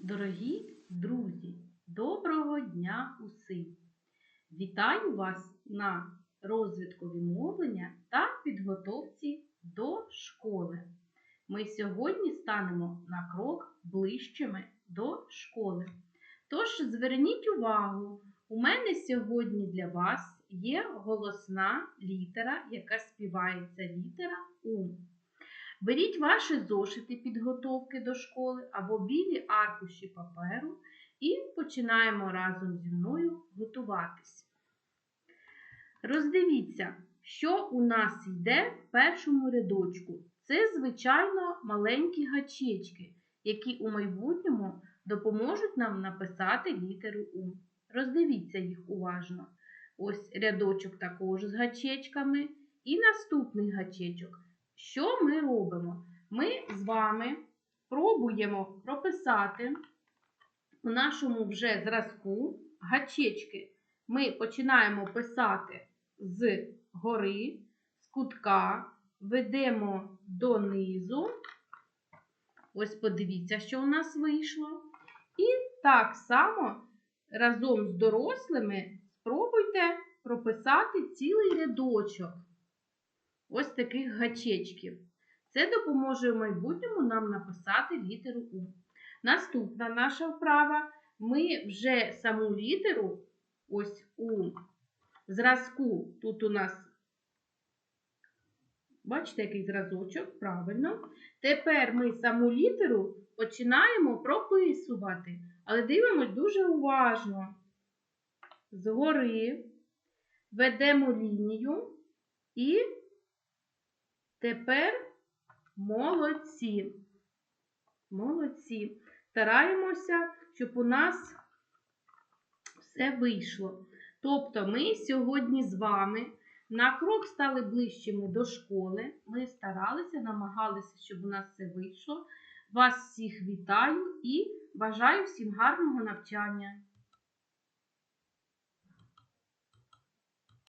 Дорогі друзі, доброго дня усім! Вітаю вас на розвиткові мовлення та підготовці до школи. Ми сьогодні станемо на крок ближчими до школи. Тож зверніть увагу, у мене сьогодні для вас є голосна літера, яка співається літера У. Беріть ваші зошити підготовки до школи або білі аркуші паперу і починаємо разом зі мною готуватись. Роздивіться, що у нас йде в першому рядочку. Це, звичайно, маленькі гачечки, які у майбутньому допоможуть нам написати літеру У. Роздивіться їх уважно. Ось рядочок також з гачечками і наступний гачечок. Що ми робимо? Ми з вами пробуємо прописати у нашому вже зразку гачечки. Ми починаємо писати з гори, з кутка, ведемо донизу. Ось подивіться, що у нас вийшло. І так само разом з дорослими спробуйте прописати цілий рядочок ось таких гачечків. Це допоможе в майбутньому нам написати літеру У. Наступна наша вправа. Ми вже саму літеру, ось у зразку, тут у нас, бачите, який зразочок, правильно. Тепер ми саму літеру починаємо прописувати, але дивимось дуже уважно. Згори ведемо лінію і Тепер молодці. Молодці. Стараємося, щоб у нас все вийшло. Тобто, ми сьогодні з вами на крок стали ближчими до школи. Ми старалися, намагалися, щоб у нас все вийшло. Вас всіх вітаю і бажаю всім гарного навчання!